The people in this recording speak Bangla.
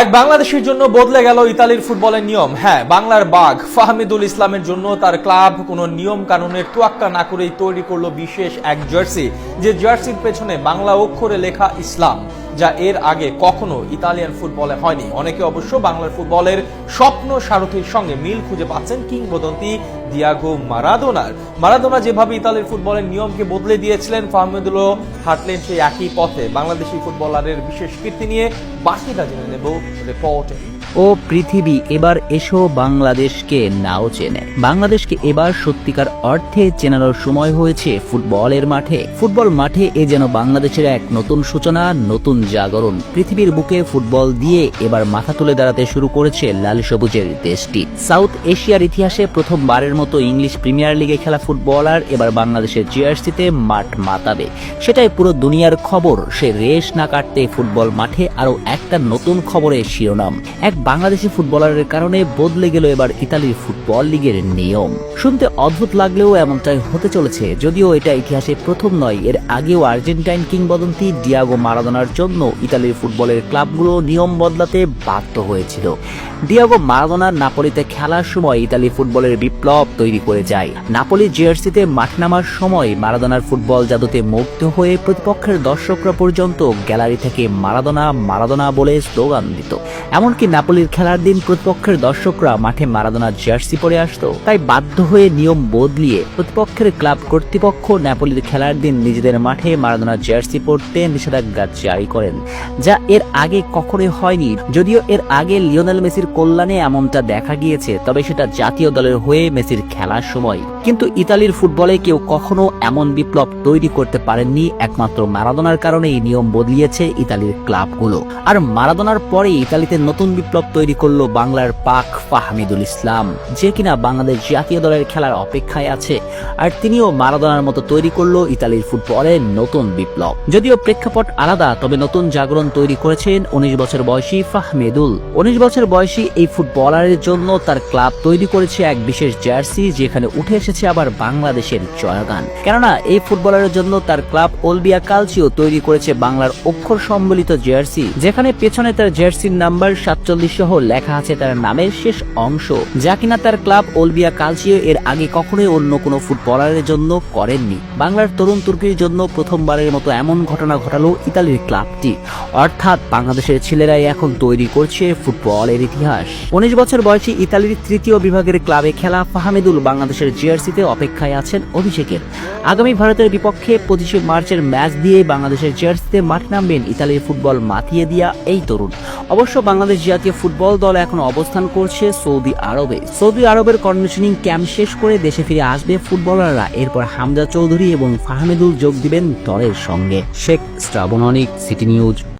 এক বাংলাদেশের জন্য বদলে গেল ইতালির ফুটবলের নিয়ম। হ্যাঁ বাংলার বাঘ ফাহমিদুল ইসলামের জন্য তার ক্লাব কোনো নিয়ম কানুনের তোয়াক্কা না করেই তৈরি করল বিশেষ এক জার্সি, যে জার্সির পেছনে বাংলা অক্ষরে লেখা ইসলাম। যা এর আগে কখনো ইতালিয়ান ফুটবলে হয়নি। অনেকে অবশ্য বাংলার ফুটবলের স্বপ্ন সারথীর সঙ্গে মিল খুঁজে পাচ্ছেন কিংবদন্তি দিয়াগো মারাদোনার। মারাদোনা যেভাবে ইতালির ফুটবলের নিয়মকে বদলে দিয়েছিলেন, ফাহমেদুলো হাঁটলেন সেই একই পথে। বাংলাদেশি ফুটবলারের বিশেষ কীর্তি নিয়ে বাকিটা জেনে নেব রিপোর্টে। ও পৃথিবী, এবার এসো বাংলাদেশকে নাও চেনে। বাংলাদেশকে এবার সত্যিকার অর্থে চেনানোর সময় হয়েছে ফুটবলের মাঠে। ফুটবল মাঠে এ যেন বাংলাদেশের এক নতুন সূচনা, নতুন জাগরণ। পৃথিবীর বুকে ফুটবল দিয়ে এবার মাথা তুলে দাঁড়াতে শুরু করেছে লাল সবুজের দেশটি। সাউথ এশিয়ার ইতিহাসে প্রথমবারের মতো ইংলিশ প্রিমিয়ার লিগে খেলা ফুটবলার এবার বাংলাদেশের জিআরসিতে মাঠ মাতাবে। সেটাই পুরো দুনিয়ার খবর। সে রেশ না কাটতে ফুটবল মাঠে আরও একটা নতুন খবরের শিরোনাম। এক বাংলাদেশি ফুটবলারের কারণে বদলে গেল এবার ইতালির ফুটবল লিগের নিয়ম। শুনতে অদ্ভুত লাগলেও এমনটাই হতে চলেছে, যদিও এটা ইতিহাসে প্রথম নয়। এর আগেও আর্জেন্টাইন কিংবদন্তি ডিয়াগো মারাদোনার জন্য ইতালির ফুটবলের ক্লাবগুলো নিয়ম বদলাতে বাধ্য হয়েছিল। ডিয়াগো মারাদোনা নাপোলিতে খেলার সময় ইতালি ফুটবলের বিপ্লব তৈরি করে যায়। নাপোলি জার্সিতে মাঠ নামার সময় মারাদোনার ফুটবল জাদুতে মুগ্ধ হয়ে প্রতিপক্ষের দর্শকরা পর্যন্ত গ্যালারি থেকে মারাদোনা মারাদোনা বলে স্লোগান দিত। এমনকি নাপোলির খেলার দিন প্রতিপক্ষের দর্শকরা মাঠে মারাদোনার জার্সি পরে আসতো। তাই বাধ্য হয়ে নিয়ম বদলিয়ে প্রতিপক্ষের ক্লাব কর্তৃপক্ষ নাপোলির খেলার দিন নিজেদের মাঠে মারাদোনার জার্সি পরতে নিষেধাজ্ঞা জারি করেন, যা এর আগে কখনোই হয়নি। যদিও এর আগে লিওনেল মেসির কল্যাণে এমনটা দেখা গিয়েছে, তবে সেটা জাতীয় দলের হয়ে মেসির খেলার সময়। কিন্তু ইতালির ফুটবলে কেউ কখনো এমন বিপ্লব তৈরি করতে পারেননি, একমাত্র মারাদোনার কারণে নিয়ম বদলিয়েছে ইতালির ক্লাবগুলো। আর মারাদোনার পরে ইতালিতে নতুন বিপ্লব তৈরি করল বাংলার পাক ফাহমিদুল ইসলাম, যে কিনা বাংলাদেশ জাতীয় দলের খেলার অপেক্ষায় আছে। আর তিনিও মারাদোনার মতো তৈরি করল ইতালির ফুটবলের নতুন বিপ্লব। যদিও প্রেক্ষাপট আলাদা, তবে নতুন জাগরণ তৈরি করেছেন উনিশ বছর বয়সী ফাহমিদুল। উনিশ বছর বয়সী এই ফুটবলারের জন্য তার ক্লাব তৈরি করেছে এক বিশেষ জার্সি, যেখানে উঠে এসেছে আবার বাংলাদেশের জয়গান। কেননা, এই ফুটবলারের জন্য তার ক্লাব ওলবিয়া কালচিও তৈরি করেছে বাংলার অক্ষর সম্বলিত জার্সি, যেখানে পেছনে তার জার্সির নাম্বার সাতচল্লিশ সহ লেখা আছে তার নামের শেষ অংশ, যা কিনা তার ক্লাব ওলবিয়া কালচিও এর আগে কখনোই অন্য কোনো ফুটবলারের জন্য করেননি। বাংলার তরুণ তুর্কির জন্য প্রথমবারের মতো এমন ঘটনা ঘটালো ইতালির ক্লাবটি। অর্থাৎ বাংলাদেশের ছেলেরাই এখন তৈরি করছে ফুটবলের ইতিহাস। উনিশ বছর বয়সী ইতালির তৃতীয় বিভাগের ক্লাবে খেলা ফাহামেদুল বাংলাদেশের জিআরসিতে অপেক্ষায় আছেন অভিষেকের। আগামী ভারতের বিপক্ষে পঁচিশে মার্চের ম্যাচ দিয়ে বাংলাদেশের জার্সিতে মাঠ নামবেন ইতালির ফুটবল মাতিয়ে দিয়া এই তরুণ। অবশ্য বাংলাদেশ জাতীয় ফুটবল দল এখন অবস্থান করছে সৌদি আরবে। সৌদি আরবের কন্ডিশনিং ক্যাম্প শেষ করে দেশে ফিরে আসবে ফুটবলাররা। এরপর হামজা চৌধুরী এবং ফাহমেদুল যোগ দিবেন দলের সঙ্গে। Sheikh Shrabon city news.